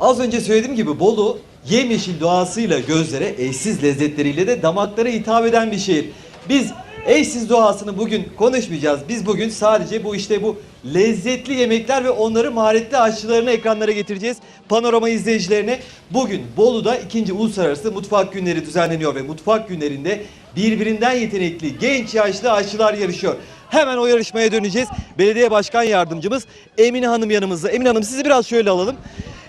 Az önce söylediğim gibi Bolu yemyeşil doğasıyla gözlere, eşsiz lezzetleriyle de damaklara hitap eden bir şehir. Biz eşsiz doğasını bugün konuşmayacağız. Biz bugün sadece bu işte bu lezzetli yemekler ve onları maharetli aşçılarını ekranlara getireceğiz. Panorama izleyicilerine bugün Bolu'da ikinci Uluslararası Mutfak Günleri düzenleniyor ve mutfak günlerinde birbirinden yetenekli genç yaşlı aşçılar yarışıyor. Hemen o yarışmaya döneceğiz. Belediye Başkan Yardımcımız Emine Hanım yanımızda. Emine Hanım sizi biraz şöyle alalım.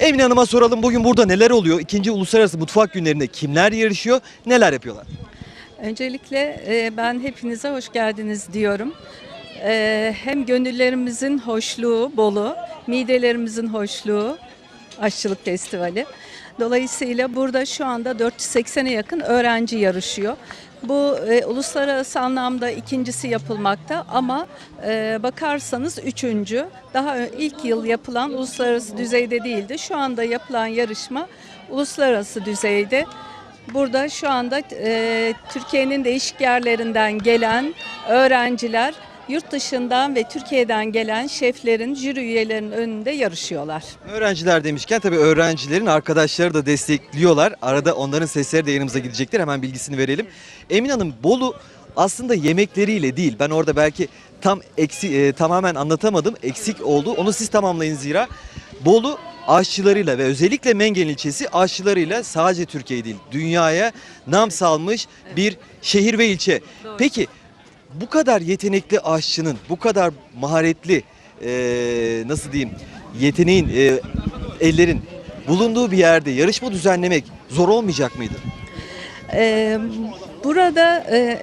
Emine Hanım'a soralım bugün burada neler oluyor? İkinci Uluslararası Mutfak Günlerinde kimler yarışıyor? Neler yapıyorlar? Öncelikle e, ben hepinize hoş geldiniz diyorum. E, Hem gönüllerimizin hoşluğu Bolu, midelerimizin hoşluğu Aşçılık Festivali. Dolayısıyla burada şu anda 480'e yakın öğrenci yarışıyor. Bu e, uluslararası anlamda ikincisi yapılmakta ama e, bakarsanız üçüncü. Daha ilk yıl yapılan uluslararası düzeyde değildi. Şu anda yapılan yarışma uluslararası düzeyde. Burada şu anda e, Türkiye'nin değişik yerlerinden gelen öğrenciler yurt dışından ve Türkiye'den gelen şeflerin, jüri üyelerinin önünde yarışıyorlar. Öğrenciler demişken tabii öğrencilerin arkadaşları da destekliyorlar. Arada onların sesleri de yanımıza gidecektir. Hemen bilgisini verelim. Emin Hanım Bolu aslında yemekleriyle değil. Ben orada belki tam eksi, e, tamamen anlatamadım. Eksik oldu. Onu siz tamamlayın zira. Bolu aşçılarıyla ve özellikle Mengen ilçesi aşçılarıyla sadece Türkiye değil dünyaya nam salmış bir şehir ve ilçe. Peki bu kadar yetenekli aşçının, bu kadar maharetli e, nasıl diyeyim yeteneğin, e, ellerin bulunduğu bir yerde yarışma düzenlemek zor olmayacak mıydı? Ee, burada e,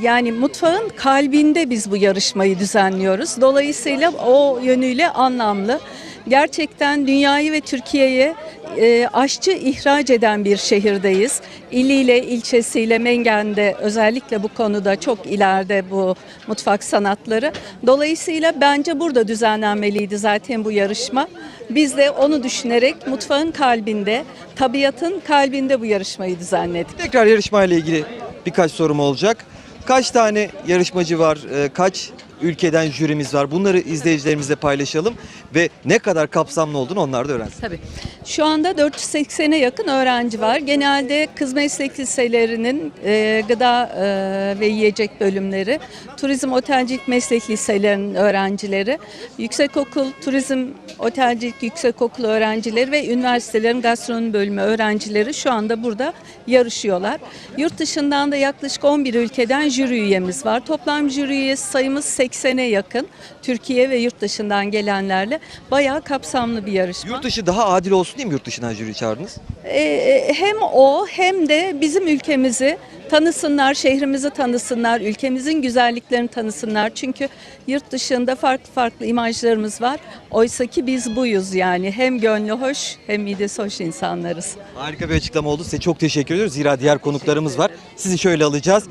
yani mutfağın kalbinde biz bu yarışmayı düzenliyoruz. Dolayısıyla o yönüyle anlamlı. Gerçekten dünyayı ve Türkiye'ye e, aşçı ihraç eden bir şehirdeyiz. İliyle, ilçesiyle, Mengen'de özellikle bu konuda çok ileride bu mutfak sanatları. Dolayısıyla bence burada düzenlenmeliydi zaten bu yarışma. Biz de onu düşünerek mutfağın kalbinde, tabiatın kalbinde bu yarışmayı düzenledik. Tekrar yarışmayla ilgili birkaç sorum olacak. Kaç tane yarışmacı var, e, kaç ülkeden jürimiz var bunları izleyicilerimizle paylaşalım ve ne kadar kapsamlı olduğunu onlar da öğrensin. Tabii. Şu anda 480'e yakın öğrenci var. Genelde kız meslek liselerinin e, gıda e, ve yiyecek bölümleri, turizm otelcilik meslek liselerinin öğrencileri, yüksekokul, turizm otelcilik yüksekokul öğrencileri ve üniversitelerin gastronomi bölümü öğrencileri şu anda burada yarışıyorlar. Yurt dışından da yaklaşık 11 ülkeden jüri üyemiz var. Toplam jüri üyesi sayımız 80'e yakın. Türkiye ve yurt dışından gelenlerle bayağı kapsamlı bir yarışma. Yurt dışı daha adil olsun diye mi yurt dışından jüri çağırdınız? Ee, hem o hem de bizim ülkemizi tanısınlar, şehrimizi tanısınlar, ülkemizin güzelliklerini tanısınlar. Çünkü yurt dışında farklı farklı imajlarımız var. Oysa ki biz buyuz yani. Hem gönlü hoş hem midesi hoş insanlarız. Harika bir açıklama oldu. Size çok teşekkür ediyoruz. Zira diğer konuklarımız var. Sizi şöyle alacağız.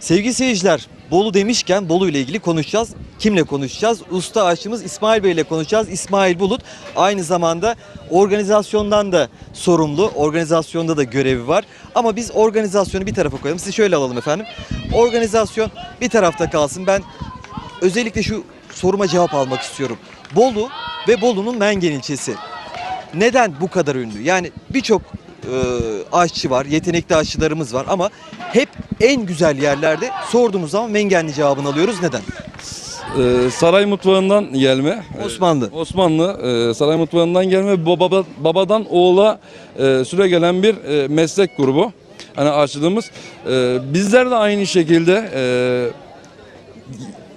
Sevgili seyirciler, Bolu demişken Bolu ile ilgili konuşacağız. Kimle konuşacağız? Usta aşçımız İsmail Bey ile konuşacağız. İsmail Bulut aynı zamanda organizasyondan da sorumlu. Organizasyonda da görevi var. Ama biz organizasyonu bir tarafa koyalım. Sizi şöyle alalım efendim. Organizasyon bir tarafta kalsın. Ben özellikle şu soruma cevap almak istiyorum. Bolu ve Bolu'nun Mengen ilçesi neden bu kadar ünlü? Yani birçok aşçı var, yetenekli aşçılarımız var ama hep en güzel yerlerde sorduğumuz zaman Mengenli cevabını alıyoruz. Neden? Ee, saray mutfağından gelme. Ee, Osmanlı. Osmanlı e, saray mutfağından gelme baba, babadan oğula e, süre gelen bir e, meslek grubu. Hani aşçılığımız. E, bizler de aynı şekilde e,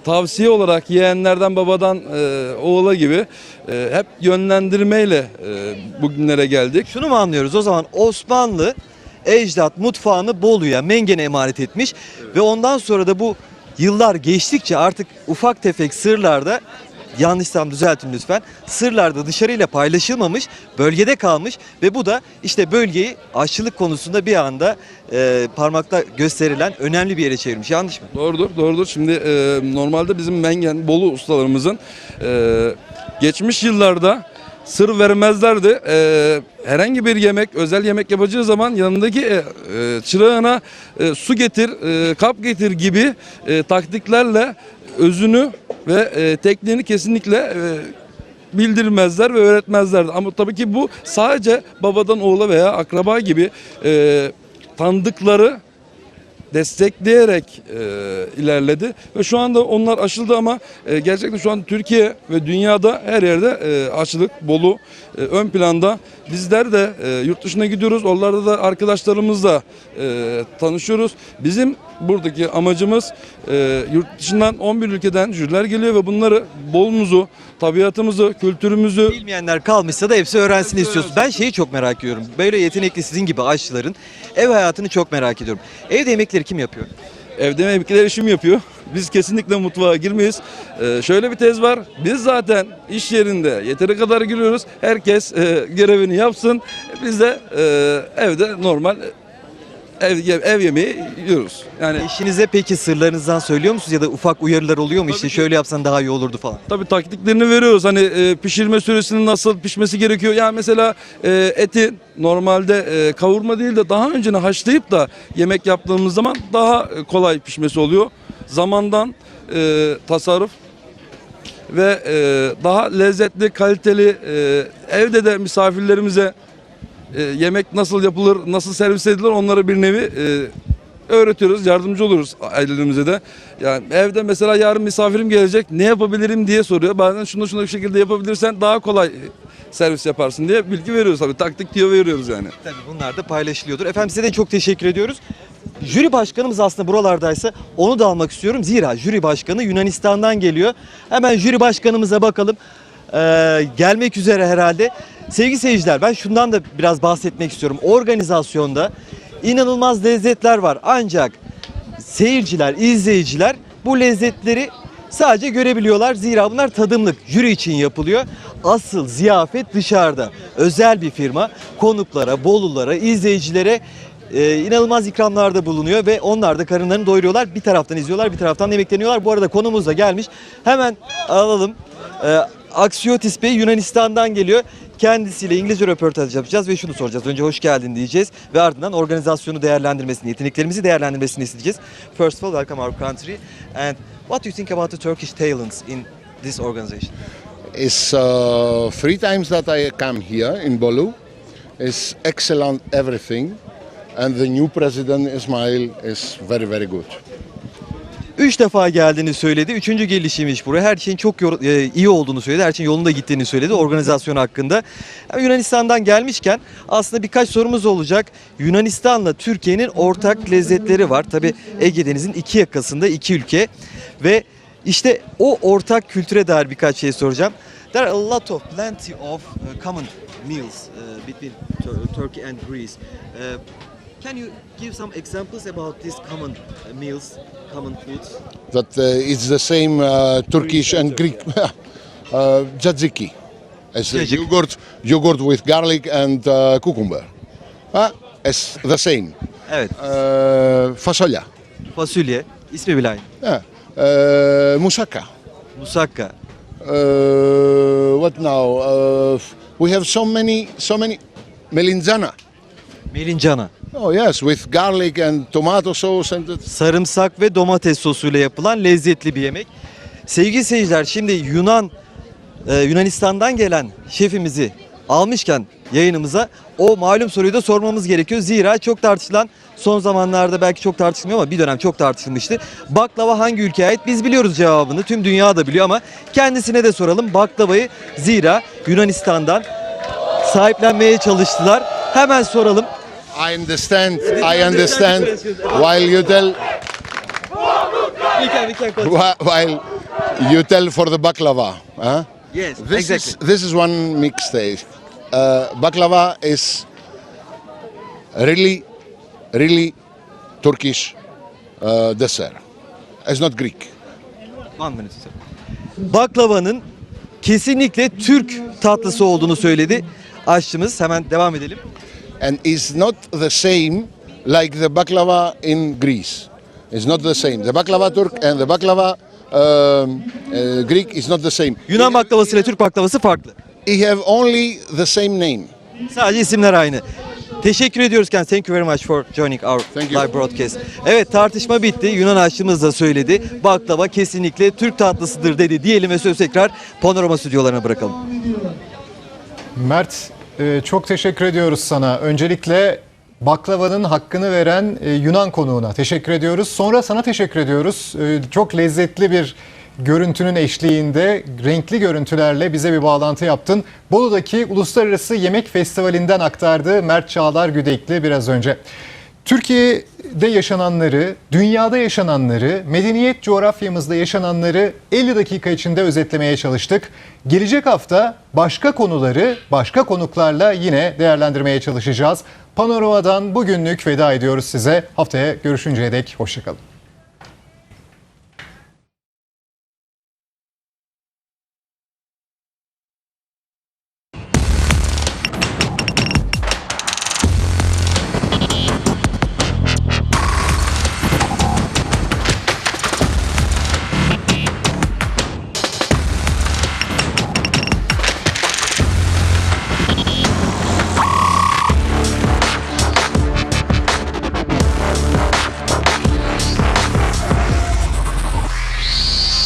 tavsiye olarak yeğenlerden babadan e, oğula gibi e, hep yönlendirmeyle e, bugünlere geldik. Şunu mu anlıyoruz? O zaman Osmanlı ecdat mutfağını Bolu'ya, Mengen'e emanet etmiş ve ondan sonra da bu yıllar geçtikçe artık ufak tefek sırlarda yanlışsam düzeltin lütfen. Sırlarda dışarıyla paylaşılmamış, bölgede kalmış ve bu da işte bölgeyi aşçılık konusunda bir anda e, parmakta gösterilen önemli bir yere çevirmiş. Yanlış mı? Doğrudur, doğrudur. Şimdi e, normalde bizim Mengen, Bolu ustalarımızın e, geçmiş yıllarda sır vermezlerdi. E, herhangi bir yemek, özel yemek yapacağı zaman yanındaki e, e, çırağına e, su getir, e, kap getir gibi e, taktiklerle özünü ve e, tekniğini kesinlikle e, bildirmezler ve öğretmezlerdi. Ama tabii ki bu sadece babadan oğula veya akraba gibi e, tanıdıkları destekleyerek e, ilerledi ve şu anda onlar aşıldı ama e, gerçekten şu an Türkiye ve dünyada her yerde e, aşılık, Bolu e, ön planda. Bizler de e, yurt dışına gidiyoruz. Oralarda da arkadaşlarımızla e, tanışıyoruz. Bizim buradaki amacımız e, yurt dışından 11 ülkeden jüriler geliyor ve bunları Bolumuzu, tabiatımızı, kültürümüzü Bilmeyenler kalmışsa da hepsi öğrensin istiyorsunuz. Ben şeyi çok merak ediyorum. Böyle yetenekli sizin gibi aşçıların ev hayatını çok merak ediyorum. Evde yemekleri kim yapıyor? Evde yemekler işim yapıyor. Biz kesinlikle mutfağa girmeyiz. Ee, şöyle bir tez var. Biz zaten iş yerinde yeteri kadar giriyoruz. Herkes e, görevini yapsın. Biz de e, evde normal ev, ev yemeği yiyoruz. Yani Eşinize peki sırlarınızdan söylüyor musunuz ya da ufak uyarılar oluyor mu? İşte şöyle yapsan daha iyi olurdu falan. Tabii taktiklerini veriyoruz. Hani e, pişirme süresinin nasıl pişmesi gerekiyor. Yani mesela e, eti normalde e, kavurma değil de daha önceden haşlayıp da yemek yaptığımız zaman daha e, kolay pişmesi oluyor. Zamandan e, tasarruf ve e, daha lezzetli, kaliteli e, evde de misafirlerimize e, yemek nasıl yapılır, nasıl servis edilir onlara bir nevi e, öğretiyoruz, yardımcı oluyoruz ailelerimize de. Yani evde mesela yarın misafirim gelecek, ne yapabilirim diye soruyor. Bazen şunu şunu şekilde yapabilirsen daha kolay servis yaparsın diye bilgi veriyoruz tabii. Taktik diyor veriyoruz yani. Tabii bunlar da paylaşılıyordur. Efendim size de çok teşekkür ediyoruz. Jüri başkanımız aslında buralardaysa onu da almak istiyorum. Zira jüri başkanı Yunanistan'dan geliyor. Hemen jüri başkanımıza bakalım. Ee, gelmek üzere herhalde. Sevgili seyirciler ben şundan da biraz bahsetmek istiyorum. Organizasyonda inanılmaz lezzetler var. Ancak seyirciler, izleyiciler bu lezzetleri sadece görebiliyorlar. Zira bunlar tadımlık, jüri için yapılıyor. Asıl ziyafet dışarıda. Özel bir firma konuklara, bolulara, izleyicilere e, inanılmaz ikramlarda bulunuyor ve onlar da karınlarını doyuruyorlar. Bir taraftan izliyorlar, bir taraftan yemekleniyorlar. Bu arada konumuz da gelmiş. Hemen alalım. E, Aksiotis Bey Yunanistan'dan geliyor. Kendisiyle İngilizce röportaj yapacağız ve şunu soracağız. Önce hoş geldin diyeceğiz ve ardından organizasyonu değerlendirmesini, yeteneklerimizi değerlendirmesini isteyeceğiz. First of all, welcome our country. And what do you think about the Turkish talents in this organization? It's uh, three times that I come here in Bolu. It's excellent everything, and the new president Ismail is very very good. Üç defa geldiğini söyledi. Üçüncü gelişiymiş buraya. Her şeyin çok e, iyi olduğunu söyledi. Her şeyin yolunda gittiğini söyledi organizasyon hakkında. Ama Yunanistan'dan gelmişken aslında birkaç sorumuz olacak. Yunanistan'la Türkiye'nin ortak lezzetleri var. Tabi Ege Denizi'nin iki yakasında iki ülke. Ve işte o ortak kültüre dair birkaç şey soracağım. There are a lot of plenty of uh, common meals uh, between Tur- Turkey and Greece. Uh, can you give some examples about these common uh, meals, common foods? That uh, it's the same uh, Turkish and Greek uh, tzatziki. It's Cacık. yogurt, yogurt with garlic and uh, cucumber. Uh, it's the same. Evet. Uh, fasolya. Fasulye. ismi bile aynı. Yeah. Uh, moussaka. Musakka. Uh, what now? Uh, we have so many, so many. Melinzana. Melincana. Oh yes, with garlic and tomato sauce and Sarımsak ve domates sosuyla yapılan lezzetli bir yemek. Sevgili seyirciler şimdi Yunan e, Yunanistan'dan gelen şefimizi almışken yayınımıza o malum soruyu da sormamız gerekiyor. Zira çok tartışılan son zamanlarda belki çok tartışılmıyor ama bir dönem çok tartışılmıştı. Baklava hangi ülkeye ait? Biz biliyoruz cevabını. Tüm dünya da biliyor ama kendisine de soralım. Baklavayı zira Yunanistan'dan sahiplenmeye çalıştılar. Hemen soralım. I understand. I understand. While you tell, whi- while you tell for the baklava, huh? Yes, This exactly. is this is one mistake. Uh, baklava is really, really Turkish uh, dessert. It's not Greek. One minute, sir. Baklavanın kesinlikle Türk tatlısı olduğunu söyledi aşçımız. Hemen devam edelim. And it's not the same like the baklava in Greece. It's not the same. The baklava Turk and the baklava um, uh, Greek is not the same. Yunan baklavası ile Türk baklavası farklı. It have only the same name. Sadece isimler aynı. Teşekkür ediyoruz kendisine. Thank you very much for joining our Thank you. live broadcast. Evet tartışma bitti. Yunan aşçımız da söyledi. Baklava kesinlikle Türk tatlısıdır dedi diyelim ve söz tekrar Panorama stüdyolarına bırakalım. Mert e, çok teşekkür ediyoruz sana. Öncelikle baklavanın hakkını veren e, Yunan konuğuna teşekkür ediyoruz. Sonra sana teşekkür ediyoruz. E, Çok lezzetli bir görüntünün eşliğinde renkli görüntülerle bize bir bağlantı yaptın. Bolu'daki Uluslararası Yemek Festivali'nden aktardı Mert Çağlar Güdekli biraz önce. Türkiye'de yaşananları, dünyada yaşananları, medeniyet coğrafyamızda yaşananları 50 dakika içinde özetlemeye çalıştık. Gelecek hafta başka konuları başka konuklarla yine değerlendirmeye çalışacağız. Panorama'dan bugünlük veda ediyoruz size. Haftaya görüşünceye dek hoşçakalın.